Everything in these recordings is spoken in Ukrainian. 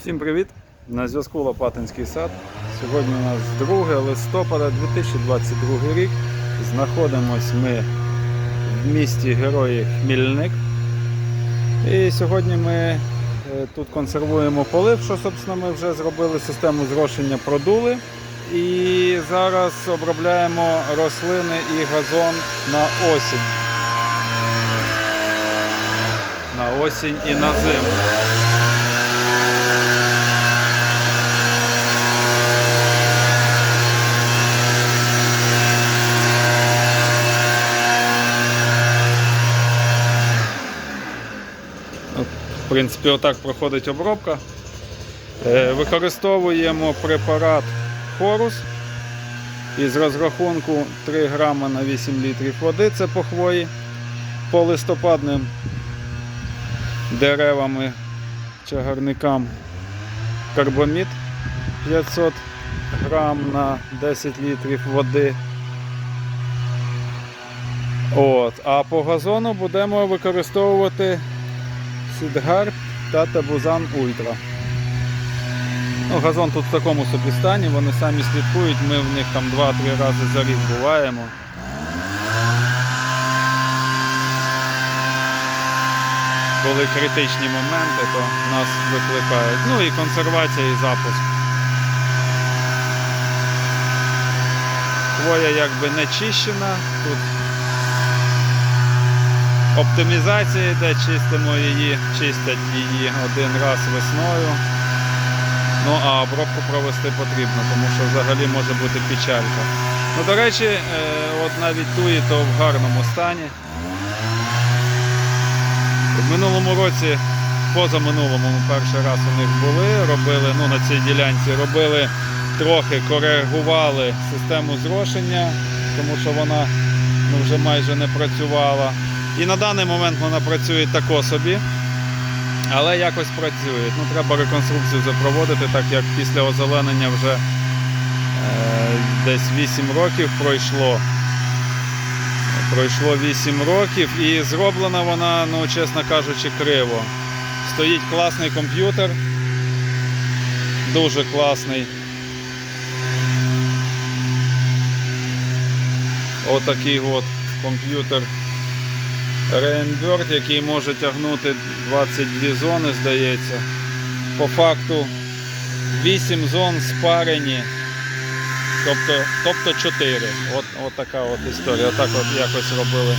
Всім привіт! На зв'язку Лопатинський сад. Сьогодні у нас 2 листопада 2022 рік. Знаходимось ми в місті Герої Хмільник. І сьогодні ми е, тут консервуємо полив, що собственно, ми вже зробили систему зрошення продули. І зараз обробляємо рослини і газон на осінь. На осінь і на зиму. В принципі, отак проходить обробка. Е, Використовуємо препарат Хорус із розрахунку 3 грама на 8 літрів води. Це по хвої. По листопадним деревами, чагарникам карбомід 500 грам на 10 літрів води. От. А по газону будемо використовувати Сідгар та Табузан Ультра. Ну, газон тут в такому собі стані, вони самі слідкують, ми в них там 2-3 рази за рік буваємо. Коли критичні моменти, то нас викликають. Ну і консервація і запуск. Хвоя якби не чищена, тут Оптимізація йде, чистимо її, чистять її один раз весною. Ну а обробку провести потрібно, тому що взагалі може бути печалька. Ну, до речі, е, от навіть туї то в гарному стані. В минулому році, позаминулому ми перший раз у них були, робили, ну на цій ділянці робили трохи, коригували систему зрошення, тому що вона ну, вже майже не працювала. І на даний момент вона працює тако собі, але якось працює. Ну, треба реконструкцію запроводити, так як після озеленення вже е, десь 8 років пройшло. Пройшло 8 років і зроблена вона, ну, чесно кажучи, криво. Стоїть класний комп'ютер, дуже класний. Отакий от комп'ютер. Рейнберт, який може тягнути 22 зони, здається. По факту 8 зон спарені, тобто тобто 4. От, от така от історія. Отак от якось робили.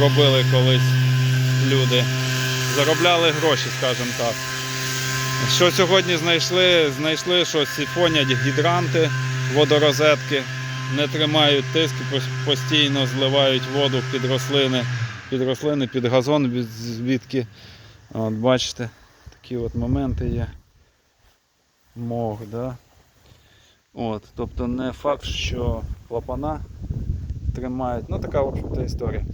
Робили колись люди. Заробляли гроші, скажімо так. Що сьогодні знайшли? Знайшли, що сіфонять гідранти, водорозетки не тримають тиск, постійно зливають воду під рослини, під рослини, під газон, звідки. От, бачите, такі от моменти є. Мох, да? От, тобто не факт, що клапана тримають. Ну така в общем-то, історія.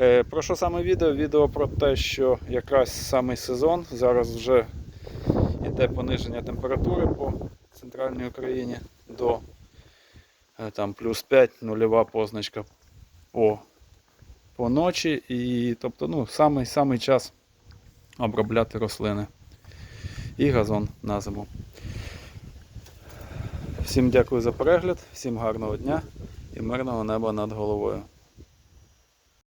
Е, про що саме відео? Відео про те, що якраз самий сезон, зараз вже йде пониження температури по центральній Україні до там плюс 5, нульова позначка по, по ночі. І тобто, ну, самий, самий час обробляти рослини і газон на зиму. Всім дякую за перегляд, всім гарного дня і мирного неба над головою.